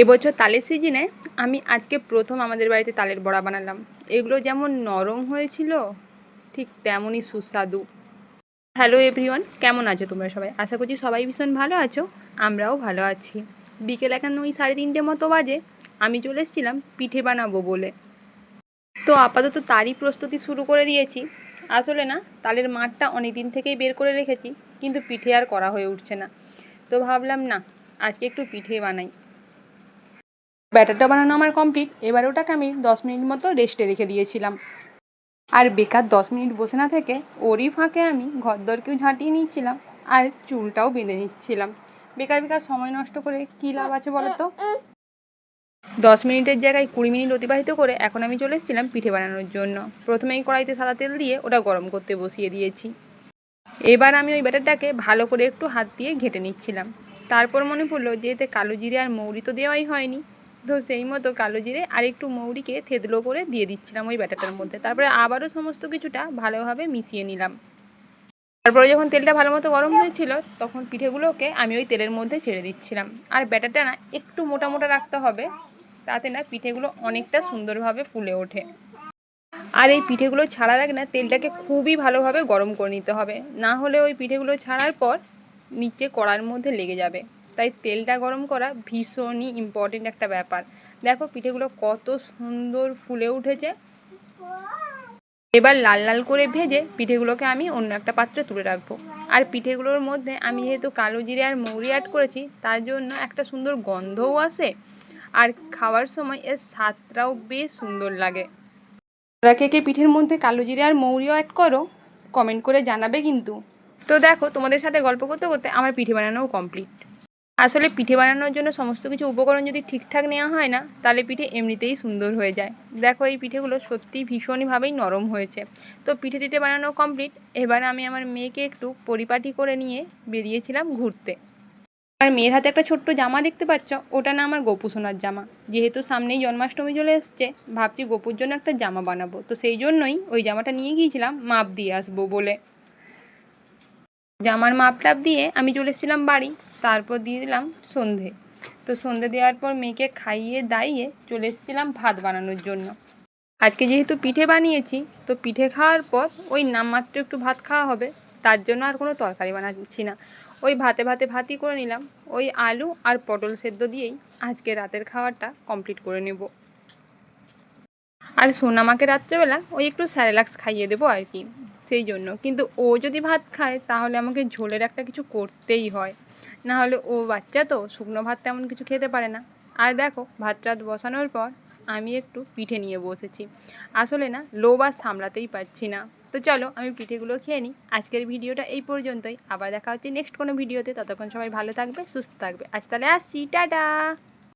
এবছর তালের সিজনে আমি আজকে প্রথম আমাদের বাড়িতে তালের বড়া বানালাম। এগুলো যেমন নরম হয়েছিল, ঠিক তেমনই সুস্বাদু। হ্যালো এভরিওয়ান কেমন আছো তোমরা সবাই? আশা করছি সবাই ভীষণ ভালো আছো, আমরাও ভালো আছি। বিকেল এখন ওই সাড়ে তিনটে মতো বাজে, আমি চলে এসেছিলাম পিঠে বানাবো বলে। তো আপাতত তারই প্রস্তুতি শুরু করে দিয়েছি। আসলে না, তালের মাঠটা অনেক দিন থেকেই বের করে রেখেছি, কিন্তু পিঠে আর করা হয়ে উঠছে না। তো ভাবলাম না, আজকে একটু পিঠে বানাই। ব্যাটারটা বানানো আমার কমপ্লিট এবার ওটাকে আমি দশ মিনিট মতো রেস্টে রেখে দিয়েছিলাম। আর বেকার দশ মিনিট বসে না থেকে ওরই ফাঁকে আমি ঘর দরকেও ঝাঁটিয়ে নিচ্ছিলাম আর চুলটাও বেঁধে নিচ্ছিলাম। বেকার বেকার সময় নষ্ট করে কী লাভ আছে বলো তো দশ মিনিটের জায়গায় কুড়ি মিনিট অতিবাহিত করে এখন আমি চলে এসেছিলাম পিঠে বানানোর জন্য। প্রথমেই কড়াইতে সাদা তেল দিয়ে ওটা গরম করতে বসিয়ে দিয়েছি। এবার আমি ওই ব্যাটারটাকে ভালো করে একটু হাত দিয়ে ঘেটে নিচ্ছিলাম। তারপর মনে পড়ল যে এতে কালো জিরে আর মৌরি তো দেওয়াই হয়নি। তো সেই মতো কালো জিরে আর একটু মৌরিকে থেদলো করে দিয়ে দিচ্ছিলাম ওই ব্যাটারটার মধ্যে। তারপরে আবারও সমস্ত কিছুটা ভালোভাবে মিশিয়ে নিলাম। তারপরে যখন তেলটা ভালো মতো গরম হয়েছিল, তখন পিঠেগুলোকে আমি ওই তেলের মধ্যে ছেড়ে দিচ্ছিলাম। আর ব্যাটারটা না, একটু মোটা মোটা রাখতে হবে, তাতে না পিঠেগুলো অনেকটা সুন্দরভাবে ফুলে ওঠে। আর এই পিঠেগুলো ছাড়ার আগে না তেলটাকে খুবই ভালোভাবে গরম করে নিতে হবে। না হলে ওই পিঠেগুলো ছাড়ার পর নিচে কড়ার মধ্যে লেগে যাবে। তাই তেলটা গরম করা ভীষণই ইম্পর্টেন্ট একটা ব্যাপার। দেখো পিঠেগুলো কত সুন্দর ফুলে উঠেছে। এবার লাল লাল করে ভেজে পিঠেগুলোকে আমি অন্য একটা পাত্রে তুলে রাখব। আর পিঠেগুলোর মধ্যে আমি যেহেতু কালো জিরে আর মৌরি অ্যাড করেছি, তার জন্য একটা সুন্দর গন্ধও আসে। আর খাওয়ার সময় এর স্বাদটাও বেশ সুন্দর লাগে। তোরা কে কে পিঠের মধ্যে কালো জিরে আর মৌরিও অ্যাড করো কমেন্ট করে জানাবে কিন্তু। তো দেখো তোমাদের সাথে গল্প করতে করতে আমার পিঠে বানানোও কমপ্লিট আসলে পিঠে বানানোর জন্য সমস্ত কিছু উপকরণ যদি ঠিকঠাক নেওয়া হয় না, তাহলে পিঠে এমনিতেই সুন্দর হয়ে যায়। দেখো, এই পিঠেগুলো সত্যিই ভীষণভাবেই নরম হয়েছে। তো পিঠে টিঠে বানানো কমপ্লিট এবার আমি আমার মেয়েকে একটু পরিপাটি করে নিয়ে বেরিয়েছিলাম ঘুরতে। আর মেয়ের হাতে একটা ছোট্ট জামা দেখতে পাচ্ছ? ওটা না আমার গোপু সোনার জামা। যেহেতু সামনেই জন্মাষ্টমী চলে এসছে, ভাবছি গোপুর জন্য একটা জামা বানাবো। তো সেই জন্যই ওই জামাটা নিয়ে গিয়েছিলাম, মাপ দিয়ে আসব বলে। জামার মাপ টাপ দিয়ে আমি চলে এসেছিলাম বাড়ি, তারপর দিয়ে দিলাম সন্ধে। তো সন্ধে দেওয়ার পর মেয়েকে খাইয়ে দাইয়ে চলে এসেছিলাম ভাত বানানোর জন্য। আজকে যেহেতু পিঠে বানিয়েছি, তো পিঠে খাওয়ার পর ওই নামমাত্র একটু ভাত খাওয়া হবে, তার জন্য আর কোনো তরকারি বানাচ্ছি না। ওই ভাতে ভাতে ভাতই করে নিলাম, ওই আলু আর পটল সেদ্ধ দিয়েই আজকে রাতের খাওয়ারটা কমপ্লিট করে নেব। আর সোনামাকে রাত্রেবেলা ওই একটু স্যারেলাক্স খাইয়ে দেবো আর কি। সেই জন্য। কিন্তু ও যদি ভাত খায়, তাহলে আমাকে ঝোলের একটা কিছু করতেই হয়। না হলে ও বাচ্চা তো, শুকনো ভাত তেমন কিছু খেতে পারে না। আর দেখো, ভাত টাত বসানোর পর আমি একটু পিঠে নিয়ে বসেছি। আসলে না, লোভ আর সামলাতেই পারছি না। তো চলো, আমি পিঠেগুলো খেয়ে নিই। আজকের ভিডিওটা এই পর্যন্তই। আবার দেখা হচ্ছে নেক্সট কোনো ভিডিওতে। ততক্ষণ সবাই ভালো থাকবে, সুস্থ থাকবে। আজ তাহলে আসছি, টাটা!